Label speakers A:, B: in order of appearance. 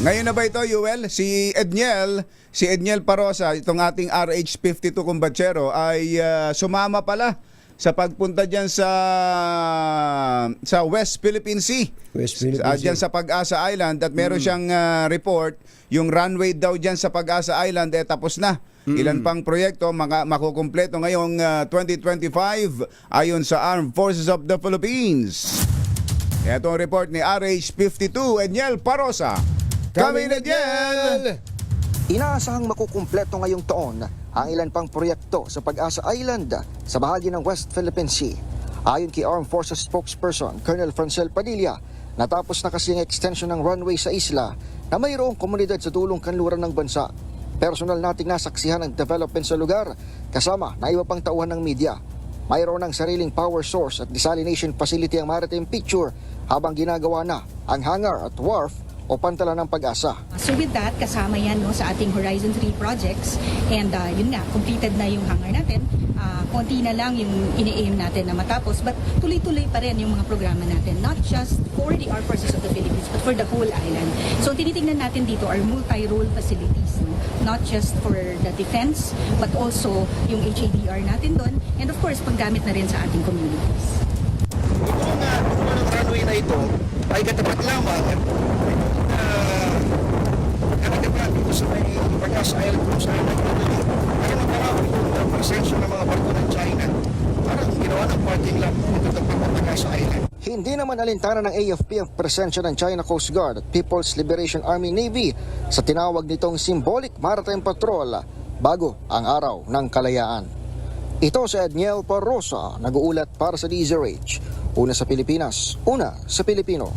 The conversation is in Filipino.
A: Ngayon na ba ito, Yuel? Si Edniel, si Edniel Parosa, itong ating RH52 kumbachero ay ah, sumama pala sa pagpunta diyan sa sa West Philippine Sea.
B: West Philippine
A: Ah,
B: Sea.
A: dyan sa Pag-asa Island at meron siyang ah, report yung runway daw diyan sa Pag-asa Island eh tapos na. Ilan pang proyekto mga makukumpleto ngayong ah, 2025 ayon sa Armed Forces of the Philippines. Ito ang report ni RH52 Edniel Parosa. Kami na Edniel!
C: Inaasahang makukumpleto ngayong taon ang ilan pang proyekto sa Pag-asa Island sa bahagi ng West Philippine Sea. Ayon kay Armed Forces spokesperson Colonel Francel Padilla, natapos na kasi ang extension ng runway sa isla na mayroong komunidad sa dulong kanluran ng bansa. Personal nating nasaksihan ang development sa lugar kasama na iba pang tauhan ng media. Mayroon ng sariling power source at desalination facility ang maritime picture habang ginagawa na ang hangar at wharf o pantala ng pag-asa.
D: So with that, kasama yan no, sa ating Horizon 3 projects and uh, yun nga, completed na yung hangar natin. Uh, konti na lang yung ini-aim natin na matapos but tuloy-tuloy pa rin yung mga programa natin not just for the Armed Forces of the Philippines but for the whole island. So ang tinitingnan natin dito are multi-role facilities no? not just for the defense but also yung HADR natin doon and of course paggamit na rin sa ating communities.
E: Ito nga, kung ang runway na ito ay katapat lamang uh, katapat dito sa may Pagkas Island kung saan ng mga ng China. Parang ginawa ng parking lot katapat ng Pagkas Island.
C: Hindi naman alintana ng AFP ang presensya ng China Coast Guard at People's Liberation Army Navy sa tinawag nitong symbolic maritime patrol bago ang araw ng kalayaan. Ito si Edniel Parrosa, nag-uulat para sa DZRH. Una sa Pilipinas, una sa Pilipino.